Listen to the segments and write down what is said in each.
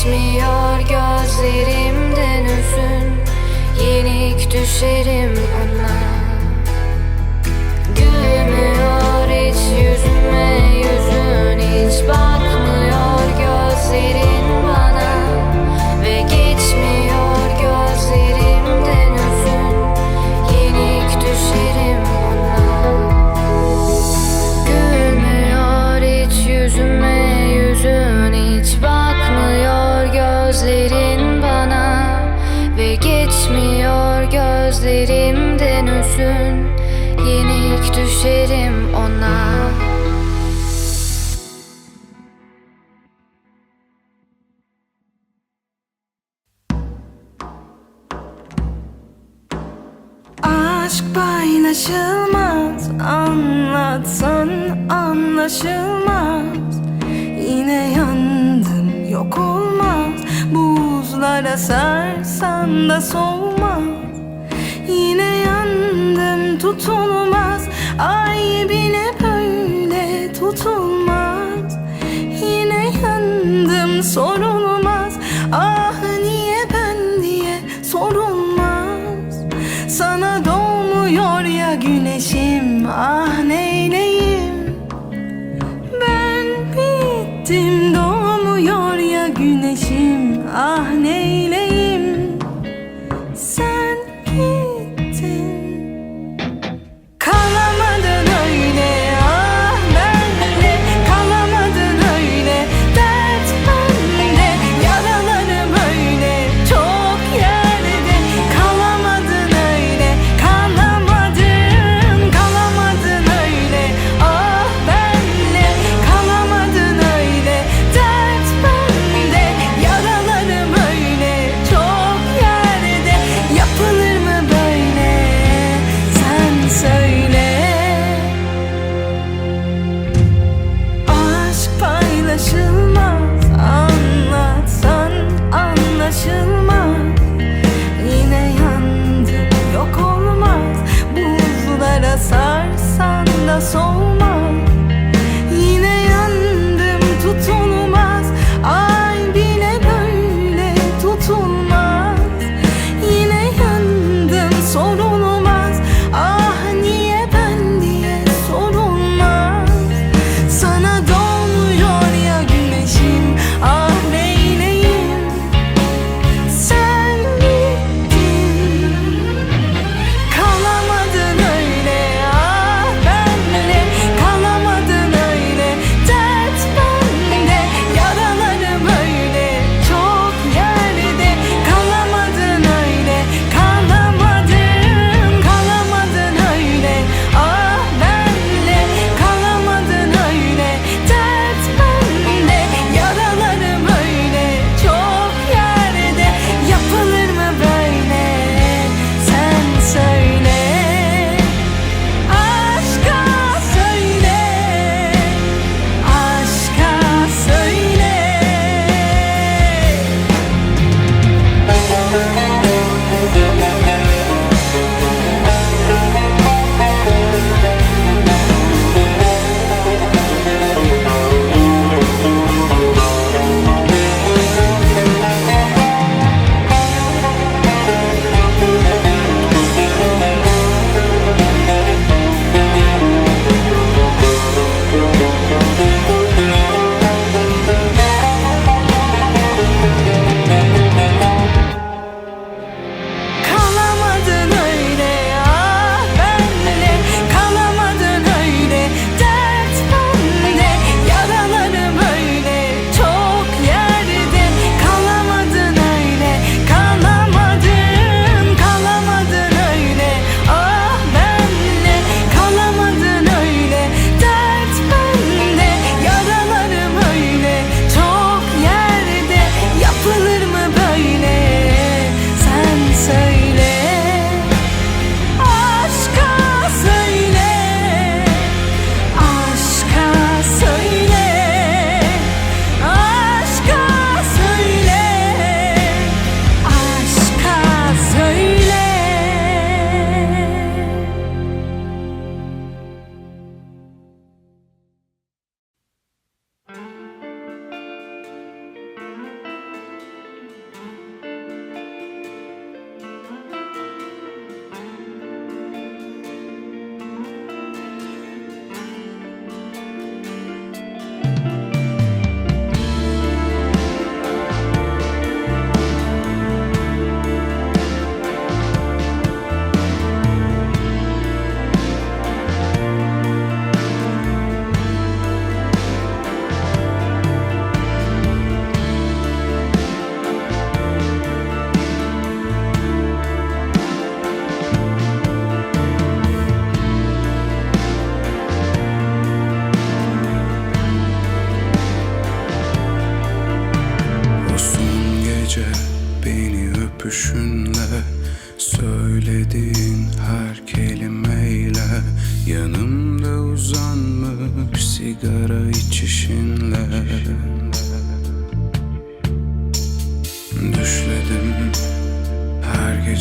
geçmiyor gözlerimden üzün. Yenik düşerim anlatsan anlaşılmaz. Yine yandım yok olmaz. Buzlara sarsan da solmaz. Yine yandım tutulmaz. Ay bile böyle tutulmaz. Yine yandım sorulmaz. Ah niye ben diye sorulmaz. Sana doğmuyor ya güneşim. Ah 与你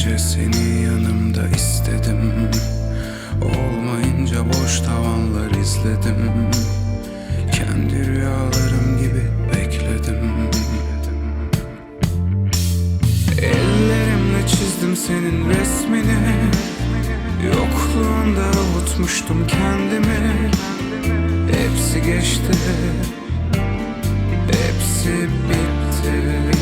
gece seni yanımda istedim. Olmayınca boş tavanlar izledim. Kendi rüyalarım gibi bekledim. Ellerimle çizdim senin resmini. Yokluğunda avutmuştum kendimi. Hepsi geçti. Hepsi bitti.